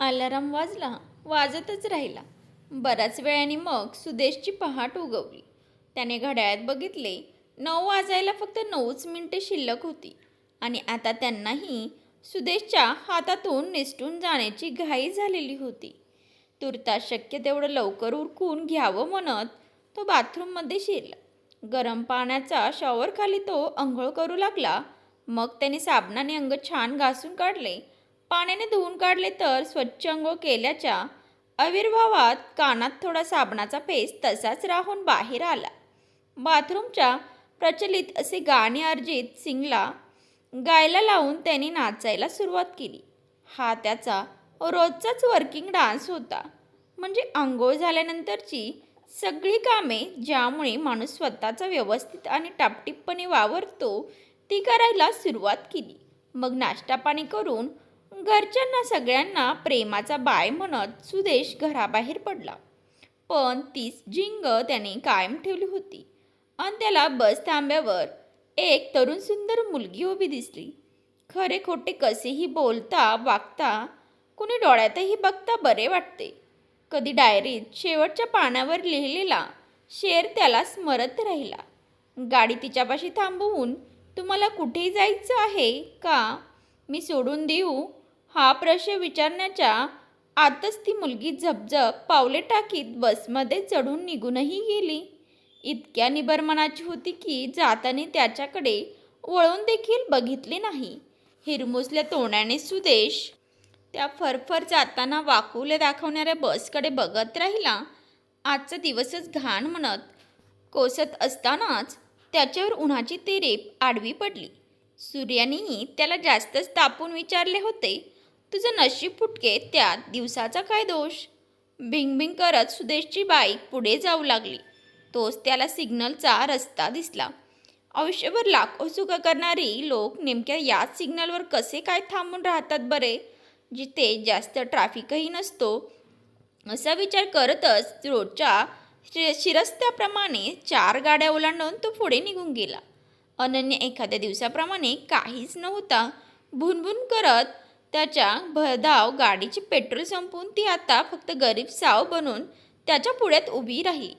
Alarm वाजला वाजतच राहिला. बराच वेळाने मग सुदेशची पहाट उगवली. त्याने घड्याळात बघितले नऊ वाजायला फक्त नऊच मिनिटे शिल्लक होती. आणि आता त्यांनाही सुदेशच्या हातातून निसटून जाण्याची घाई झालेली होती. तुर्तास शक्य तेवढं लवकर उरकून घ्यावं म्हणत तो बाथरूममध्ये शिरला. गरम पाण्याचा शॉवरखाली तो आंघोळ करू लागला. मग त्याने साबणाने अंग छान घासून काढले. पाण्याने धुवून काढले तर स्वच्छ अंघोळ केल्याच्या आविर्भावात कानात थोडा साबणाचा फेस तसाच राहून बाहेर आला. बाथरूमच्या प्रचलित असे गाणे अर्जित सिंगला गायला लावून त्याने नाचायला सुरुवात केली. हा त्याचा रोजचाच वर्किंग डान्स होता. म्हणजे आंघोळ झाल्यानंतरची सगळी कामे ज्यामुळे माणूस स्वतःचा व्यवस्थित आणि टापटीपपणे वावरतो ती करायला सुरुवात केली. मग नाश्ता पाणी करून घरच्यांना सगळ्यांना प्रेमाचा बाय म्हणत सुदेश घराबाहेर पडला. पण तीच झिंग त्याने कायम ठेवली होती. आणि त्याला बस थांब्यावर एक तरुण सुंदर मुलगी उभी दिसली. खरे खोटे कसेही बोलता वागता कुणी डोळ्यातही बघता बरे वाटते. कधी डायरीत शेवटच्या पानावर लिहिलेला शेर त्याला स्मरत राहिला. गाडी तिच्यापाशी थांबवून तुम्हाला कुठे जायचं आहे का? मी सोडून देऊ हा प्रश्न विचारण्याच्या आतच ती मुलगी झपझप पावले टाकीत बसमध्ये चढून निघूनही गेली. इतक्या निबरमनाची होती की जाताना त्याच्याकडे वळून देखील बघितले नाही. हिरमुसल्या तोंडाने सुदेश त्या फरफर जाताना वाकुले दाखवणाऱ्या बसकडे बघत राहिला. आजचा दिवसच घाण म्हणत कोसत असतानाच त्याच्यावर उन्हाची तेरेप आडवी पडली. सूर्यानेही त्याला जास्तच तापून विचारले होते. तुझं नशीब फुटके त्यात दिवसाचा काय दोष? भिंगभिंग करत सुदेशची बाईक पुढे जाऊ लागली. तोच त्याला सिग्नलचा रस्ता दिसला. आयुष्यभर लाखो चुका करणारी लोक नेमक्या याच सिग्नलवर कसे काय थांबून राहतात बरे? जिथे जास्त ट्रॅफिकही नसतो. असा विचार करतच रोजच्या शि शिरस्त्याप्रमाणे चार गाड्या ओलांडून तो पुढे निघून गेला. अनन्य एखाद्या दिवसाप्रमाणे काहीच नव्हता. भुनभुन करत त्याच्या भरधाव गाडीचे पेट्रोल संपून ती आता फक्त गरीब साव बनून त्याच्या पुढ्यात उभी राहिली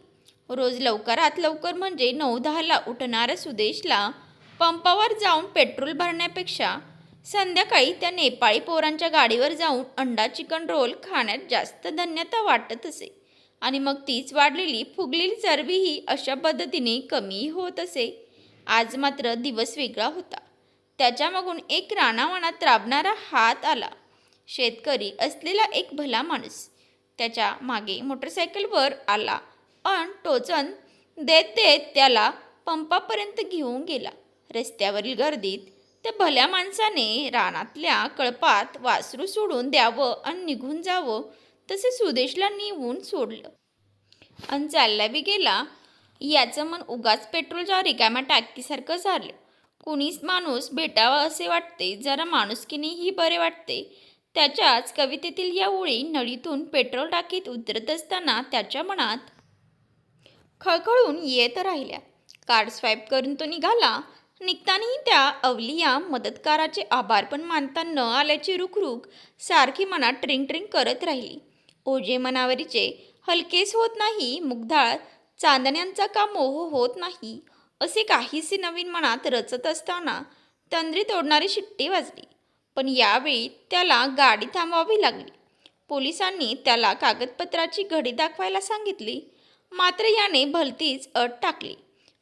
रोज लवकरात लवकर म्हणजे नऊ दहाला उठणाऱ्या सुदेशला पंपावर जाऊन पेट्रोल भरण्यापेक्षा संध्याकाळी त्या नेपाळी पोरांच्या गाडीवर जाऊन अंडा चिकन रोल खाण्यात जास्त धन्यता वाटत असे. आणि मग तीच वाढलेली फुगलेली चरबीही अशा पद्धतीने कमी होत असे. आज मात्र दिवस वेगळा होता. त्याच्यामागून एक रानावनात राबणारा हात आला. शेतकरी असलेला एक भला माणूस त्याच्यामागे मोटरसायकलवर आला अन टोचन देत देत त्याला पंपापर्यंत घेऊन गेला. रस्त्यावरील गर्दीत त्या भल्या माणसाने रानातल्या कळपात वासरू सोडून द्यावं आणि निघून जावं तसे सुदेशला निवून सोडलं. आणि चालला बी गेला. याचं मन उगाच पेट्रोलच्या रिकाम्या टाकीसारखं झालं. कुणीच माणूस भेटावा असे वाटते जरा माणुसकीनेही बरे वाटते. त्याच्याच कवितेतील या ओळी नळीतून पेट्रोल टाकीत उतरत असताना त्याच्या मनात खळखळून येत राहिल्या. कार्ड स्वाईप करून तो निघाला. निघतानाही त्या अवलिया मदतकाराचे आभार पण मानता न आल्याची रुखरुख सारखी मनात ट्रिंग ट्रिंग करत राहिली. ओझे मनावरीचे हलकेच होत नाही मुग्धाळ चांदण्यांचा का मोह होत नाही? असे काहीसे नवीन मनात रचत असताना तंद्री तोडणारी शिट्टी वाजली. पण यावेळी त्याला गाडी थांबवावी लागली. पोलिसांनी त्याला कागदपत्राची घडी दाखवायला सांगितली. मात्र याने भलतीच अट टाकली.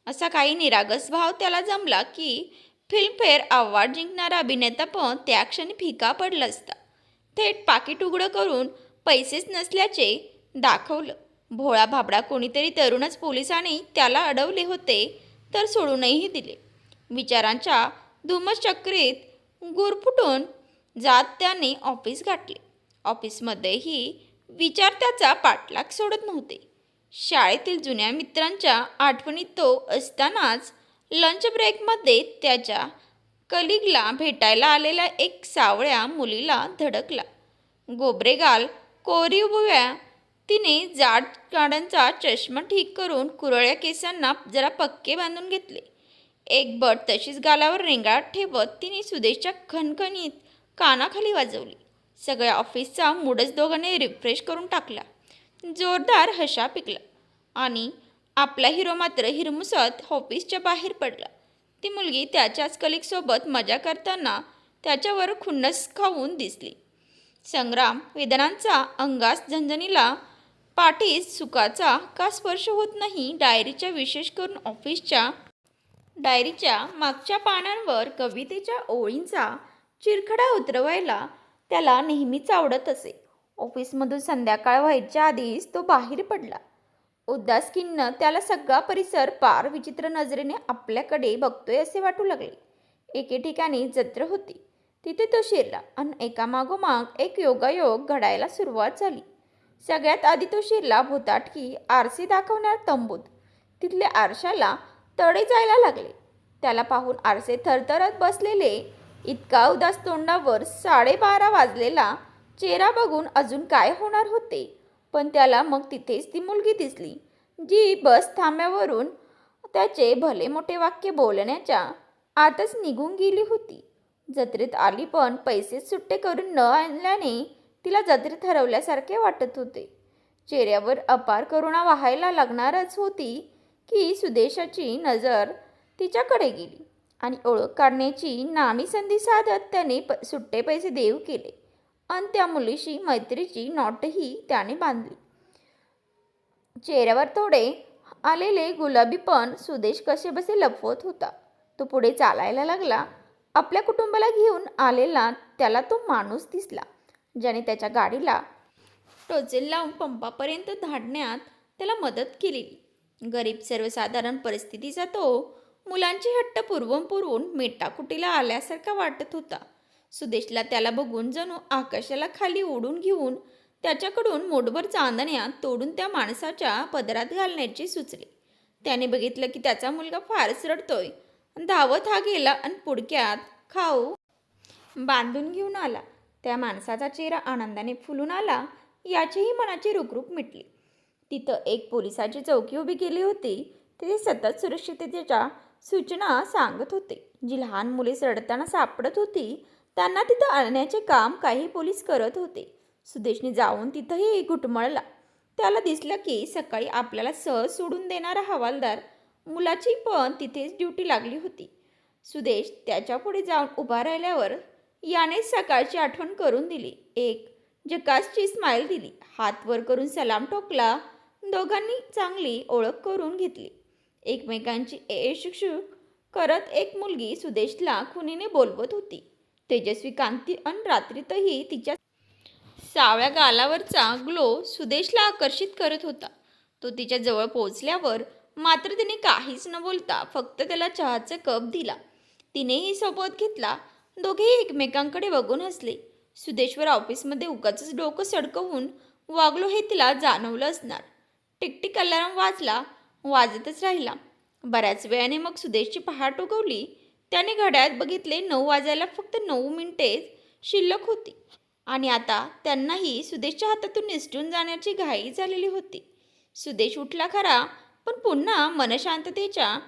असा काही निरागस भाव त्याला जमला की फिल्मफेअर अवॉर्ड जिंकणारा अभिनेता पण त्या क्षणी फिका पडला असता. थेट पाकिट उघडं करून पैसेच नसल्याचे दाखवलं. भोळा भाबडा कोणीतरी तरुणच पोलिसांनी त्याला अडवले होते तर सोडूनही दिले. विचारांच्या धुमचक्रीत गुरफुटून जात त्याने ऑफिस गाठले. ऑफिसमध्येही विचार त्याचा पाठलाग सोडत नव्हते. शाळेतील जुन्या मित्रांच्या आठवणीत तो असतानाच लंच ब्रेकमध्ये त्याच्या कलिगला भेटायला आलेल्या एक सावळ्या मुलीला धडकला. गोबरेगाल कोरीवया तिने जाड काड्यांचा चष्मा ठीक करून कुरळ्या केसांना जरा पक्के बांधून घेतले. एक बट तशीच गालावर रेंगाळत ठेवत तिने सुदेशच्या खणखणीत कानाखाली वाजवली. सगळ्या ऑफिसचा मूडच दोघांनी रिफ्रेश करून टाकला. जोरदार हशा पिकला आणि आपला हिरो मात्र हिरमुसत ऑफिसच्या बाहेर पडला. ती मुलगी त्याच्याच कलिकसोबत मजा करताना त्याच्यावर खुन्नस खाऊन दिसली. संग्राम वेदनांचा अंगास झंझणीला पाठीस सुखाचा का स्पर्श होत नाही डायरीच्या विशेष करून ऑफिसच्या? डायरीच्या मागच्या पानांवर कवितेच्या ओळींचा चिरखडा उतरवायला त्याला नेहमीच आवडत असे. ऑफिसमधून संध्याकाळ व्हायच्या आधीच तो बाहेर पडला. उदासकीनं त्याला सगळा परिसर पार विचित्र नजरेने आपल्याकडे बघतोय असे वाटू लागले. एके ठिकाणी जत्र होती. तिथे तो शिरला आणि एकामागोमाग एक योगायोग घडायला सुरुवात झाली. सगळ्यात आधी तो शिरला भूताटकी आरसे दाखवणार तंबूत. तिथल्या आरशाला तडे जायला लागले. त्याला पाहून आरसे थरथरत बसलेले इतका उदास तोंडावर साडेबारा वाजलेला चेहरा बघून अजून काय होणार होते. पण त्याला मग तिथेच ती मुलगी दिसली जी बस थांब्यावरून त्याचे भले मोठे वाक्य बोलण्याच्या आतच निघून गेली होती. जत्रेत आली पण पैसे सुट्टे करून न आणल्याने तिला जत्रेत हरवल्यासारखे वाटत होते. चेहऱ्यावर अपार करुणा वाहायला लागणारच होती की सुदेशाची नजर तिच्याकडे गेली आणि ओळख काढण्याची नामी संधी साधत त्याने प सुट्टे पैसे देऊ केले आणि त्या मुलीशी मैत्रीची नॉटही त्याने बांधली. चेहऱ्यावर थोडे आलेले गुलाबी पण सुदेश कसेबसे लपवत होता. तो पुढे चालायला लागला. आपल्या कुटुंबाला घेऊन आलेला त्याला तो माणूस दिसला. ज्याने त्याच्या गाडीला टोचेल लावून पंपापर्यंत धाडण्यात त्याला मदत केली. गरीब सर्वसाधारण परिस्थितीचा तो मुलांची हट्ट पुरवून पुरवून मेटाकुटीला आल्यासारखा वाटत होता. सुदेशला त्याला बघून जणू आकाशाला खाली ओढून घेऊन त्याच्याकडून मोठभर चांदण्या तोडून त्या माणसाच्या पदरात घालण्याचे सुचले. त्याने बघितलं की त्याचा मुलगा फारच रडतोय. धावत हा गेला आणि पुडक्यात खाऊ बांधून घेऊन आला. त्या माणसाचा चेहरा आनंदाने फुलून आला याचीही मनाची रुकरुक मिटली. तिथं एक पोलिसाची चौकी उभी केली होती. तिथे सतत सुरक्षिततेच्या सूचना सांगत होते. जी लहान मुले रडताना सापडत होती त्यांना तिथं आणण्याचे काम काही पोलीस करत होते. सुदेशने जाऊन तिथंही घुटमळला. त्याला दिसलं की सकाळी आपल्याला सहज सोडून देणारा हवालदार मुलाची पण तिथेच ड्युटी लागली होती. सुदेश त्याच्यापुढे जाऊन उभा राहिल्यावर याने सकाळची आठवण करून दिली. एक जकासची स्माईल दिली. हात वर करून सलाम टोकला. दोघांनी चांगली ओळख करून घेतली. एकमेकांची येशुशू करत एक मुलगी सुदेशला खुनीने बोलवत होती. तेजस्वी कांती अन रात्रीतही तिच्या सावळ्या गालावरचा ग्लो सुदेशला आकर्षित करत होता. तो तिच्या जवळ पोहोचल्यावर मात्र तिने काहीच न बोलता फक्त त्याला चहाचा कप दिला. तिनेही सोबत घेतला. दोघेही एकमेकांकडे बघून हसले. सुदेशवर ऑफिसमध्ये उगाच डोकं सडकवून वागलो हे तिला जाणवलं असणार. टिकटिक अलाराम वाजला वाजतच राहिला. बऱ्याच वेळाने मग सुदेशची पहाट उगवली. त्याने घड्यात बघितले नऊ वाजायला फक्त नऊ मिनिटेच शिल्लक होती. आणि आता त्यांनाही सुदेशच्या हातातून निसटून जाण्याची घाई झालेली होती. सुदेश उठला खरा पण पुन्हा मनशांततेच्या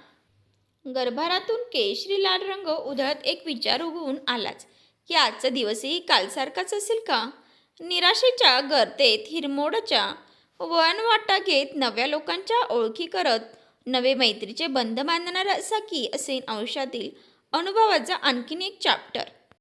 गर्भारातून केशरी लाल रंग उधळत एक विचार उगवून आलाच. की आजचा दिवसही कालसारखाच असेल का? निराशेच्या गर्तेत हिरमोडच्या वळणवाटा घेत नव्या लोकांच्या ओळखी करत नवे मैत्रीचे बंध बांधणारा असा की असे अंशातील अनुभवाचा आणखीन एक चॅप्टर